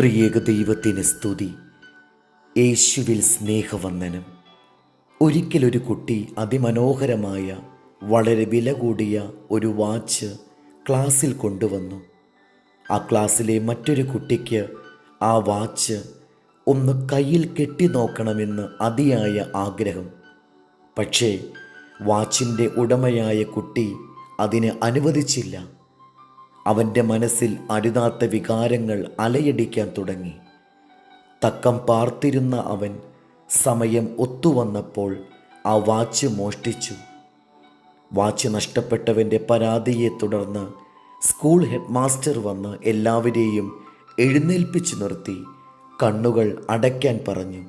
ത്രിയേക ദൈവത്തിന് സ്തുതി. യേശുവിൽ സ്നേഹവന്ദനം. ഒരിക്കലൊരു കുട്ടി അതിമനോഹരമായ വളരെ വില കൂടിയ ഒരു വാച്ച് ക്ലാസ്സിൽ കൊണ്ടുവന്നു. ആ ക്ലാസ്സിലെ മറ്റൊരു കുട്ടിക്ക് ആ വാച്ച് ഒന്ന് കയ്യിൽ കെട്ടി നോക്കണമെന്ന് അതിയായ ആഗ്രഹം. പക്ഷേ വാച്ചിന്റെ ഉടമയായ കുട്ടി അതിന് അനുവദിച്ചില്ല. അവന്റെ മനസ്സിൽ അരുതാത്ത വികാരങ്ങൾ അലയടിക്കാൻ തുടങ്ങി. തക്കം പാർത്തിരുന്ന അവൻ സമയം ഒത്തുവന്നപ്പോൾ ആ വാച്ച് മോഷ്ടിച്ചു. വാച്ച് നഷ്ടപ്പെട്ടവന്റെ പരാതിയെ തുടർന്ന് സ്കൂൾ ഹെഡ്മാസ്റ്റർ വന്ന് എല്ലാവരെയും എഴുന്നേൽപ്പിച്ചു നിർത്തി. കണ്ണുകൾ അടയ്ക്കാൻ പറഞ്ഞു.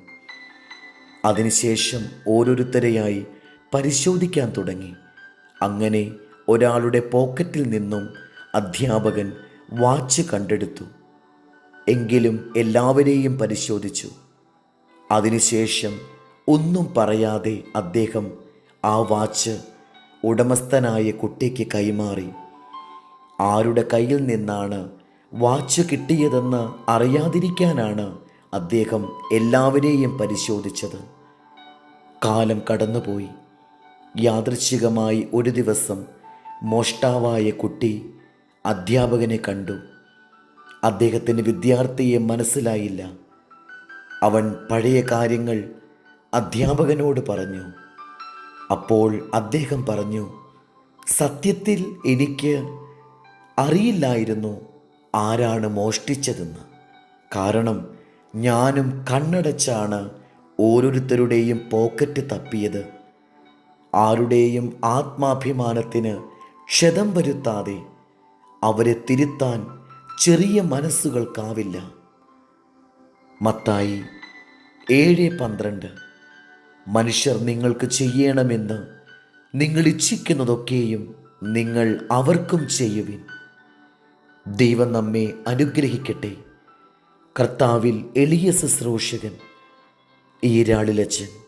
അതിനുശേഷം ഓരോരുത്തരെയായി പരിശോധിക്കാൻ തുടങ്ങി. അങ്ങനെ ഒരാളുടെ പോക്കറ്റിൽ നിന്നും അധ്യാപകൻ വാച്ച് കണ്ടെടുത്തു. എങ്കിലും എല്ലാവരെയും പരിശോധിച്ചു. അതിനുശേഷം ഒന്നും പറയാതെ അദ്ദേഹം ആ വാച്ച് ഉടമസ്ഥനായ കുട്ടിക്ക് കൈമാറി. ആരുടെ കയ്യിൽ നിന്നാണ് വാച്ച് കിട്ടിയതെന്ന് അറിയാതിരിക്കാനാണ് അദ്ദേഹം എല്ലാവരെയും പരിശോധിച്ചത്. കാലം കടന്നുപോയി. യാദൃച്ഛികമായി ഒരു ദിവസം മോഷ്ടാവായ കുട്ടി അധ്യാപകനെ കണ്ടു. അദ്ദേഹത്തിന് വിദ്യാർത്ഥിയെ മനസ്സിലായില്ല. അവൻ പഴയ കാര്യങ്ങൾ അധ്യാപകനോട് പറഞ്ഞു. അപ്പോൾ അദ്ദേഹം പറഞ്ഞു സത്യത്തിൽ എനിക്ക് അറിയില്ലായിരുന്നു ആരാണ് മോഷ്ടിച്ചതെന്ന്. കാരണം ഞാനും കണ്ണടച്ചാണ് ഓരോരുത്തരുടെയും പോക്കറ്റ് തപ്പിയത്. ആരുടെയും ആത്മാഭിമാനത്തിന് ക്ഷതം വരുത്താതെ അവരെ തിരുത്താൻ ചെറിയ മനസ്സുകൾക്കാവില്ല. മത്തായി ഏഴ് പന്ത്രണ്ട്. മനുഷ്യർ നിങ്ങൾക്ക് ചെയ്യണമെന്ന് നിങ്ങൾ ഇച്ഛിക്കുന്നതൊക്കെയും നിങ്ങൾ അവർക്കും ചെയ്യുവിൻ. ദൈവം നമ്മെ അനുഗ്രഹിക്കട്ടെ. കർത്താവിൽ എളിയ ശുശ്രൂഷകൻ ഈരാളിലച്ചൻ